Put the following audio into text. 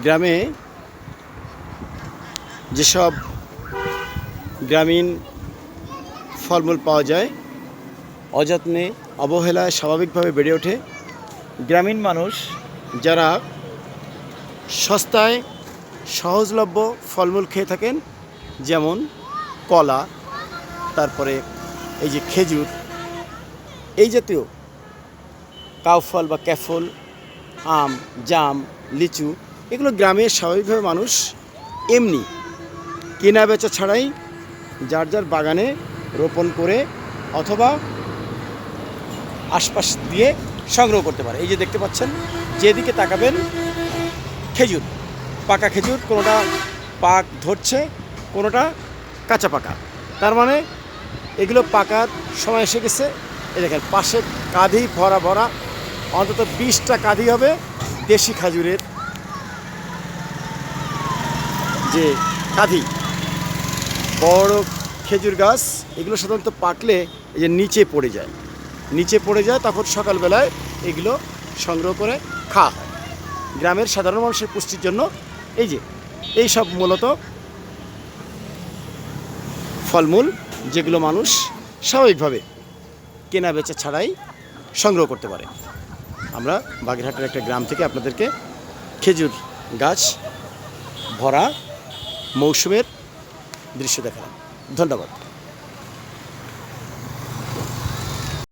গ্রামে যেসব গ্রামীণ ফলমূল পাওয়া যায়, অযত্নে অবহেলায় স্বাভাবিকভাবে বেড়ে ওঠে। গ্রামীণ মানুষ যারা সস্তায় সহজলভ্য ফলমূল খেয়ে থাকেন, যেমন কলা, তারপরে এই যে খেজুর, এই জাতীয় কাউফল বা ক্যাফল, আম, জাম, লিচু এগুলো গ্রামের স্বাভাবিকভাবে মানুষ এমনি কেনা বেচা ছাড়াই যার যার বাগানে রোপণ করে অথবা আশপাশ দিয়ে সংগ্রহ করতে পারে। এই যে দেখতে পাচ্ছেন, যেদিকে তাকাবেন, খেজুর, পাকা খেজুর, কোনোটা পাক ধরছে, কোনোটা কাঁচা পাকা। তার মানে এগুলো পাকার সময় এসে গেছে। এই দেখেন, পাশে কাঁধি ভরা ভরা, অন্তত বিশটা কাঁধি হবে দেশি খাজুরের যে কাঁধি, বড় খেজুর গাছ, এগুলো সাধারণত পাকলে এই যে নিচে পড়ে যায়। নিচে পড়ে যায় তখন সকালবেলায় এগুলো সংগ্রহ করে খাওয়া হয়। গ্রামের সাধারণ মানুষের পুষ্টির জন্য এই যে, এই সব মূলত ফলমূল যেগুলো মানুষ স্বাভাবিকভাবে কেনা বেচা ছাড়াই সংগ্রহ করতে পারে। আমরা বাগেরহাটের একটা গ্রাম থেকে আপনাদেরকে খেজুর গাছ ভরা মৌসুমের দৃশ্য দেখালাম। ধন্যবাদ।